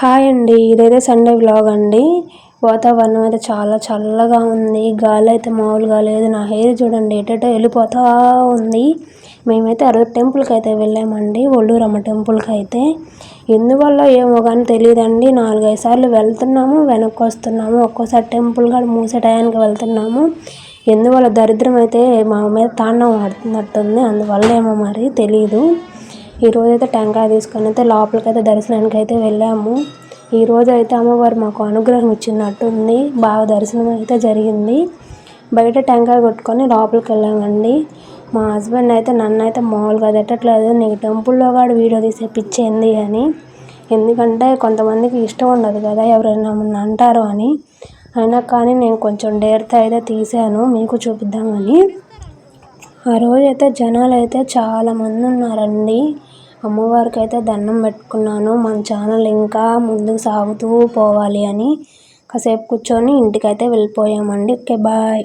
Hi అండి. ఇదైతే Sunday vlog అండి. వాతావరణం అయితే చాలా చల్లగా ఉంది. గాలి అయితే మామూలుగా లేదు. నా హెయిర్ చూడండి ఎటెటో వెళ్ళిపోతా ఉంది. మేమైతే ఆ రోజు టెంపుల్కి అయితే వెళ్ళామండి. ఒళ్ళూరమ్మ టెంపుల్కి అయితే ఎందువల్ల ఏమో కానీ తెలియదండి. నాలుగైదు సార్లు వెళ్తున్నాము వెనక్కి వస్తున్నాము ఒక్కోసారి టెంపుల్ కూడా మూసే టయానికి వెళ్తున్నాము. ఎందువల్ల దరిద్రం అయితే మా మీద తాండవం ఆడుతున్నట్టుంది. అందువల్ల ఏమో మరి తెలియదు ఈ రోజైతే టెంకాయ తీసుకొని అయితే లోపలికి అయితే దర్శనానికి అయితే వెళ్ళాము. ఈరోజు అయితే అమ్మవారు మాకు అనుగ్రహం ఇచ్చినట్టుంది. బాగా దర్శనం అయితే జరిగింది. బయట టెంకాయ కొట్టుకొని లోపలికి వెళ్ళామండి. మా హస్బెండ్ అయితే నన్ను అయితే మామూలుగా తిట్టట్లేదు. నీకు టెంపుల్లో కూడా వీడియో తీసే పిచ్చేంది అని. ఎందుకంటే కొంతమందికి ఇష్టం ఉండదు కదా ఎవరైనా అంటారు అని. అయినా కానీ నేను కొంచెం డేర్తో అయితే తీసాను మీకు చూపిద్దామని. ఆ రోజైతే జనాలు అయితే చాలామంది ఉన్నారండి. అమ్మవారికి అయితే దండం పెట్టుకున్నాను. మన ఛానల్ ఇంకా ముందుకు సాగుతూ పోవాలి అని. కాసేపు కూర్చొని ఇంటికైతే వెళ్ళిపోయామండి. Okay bye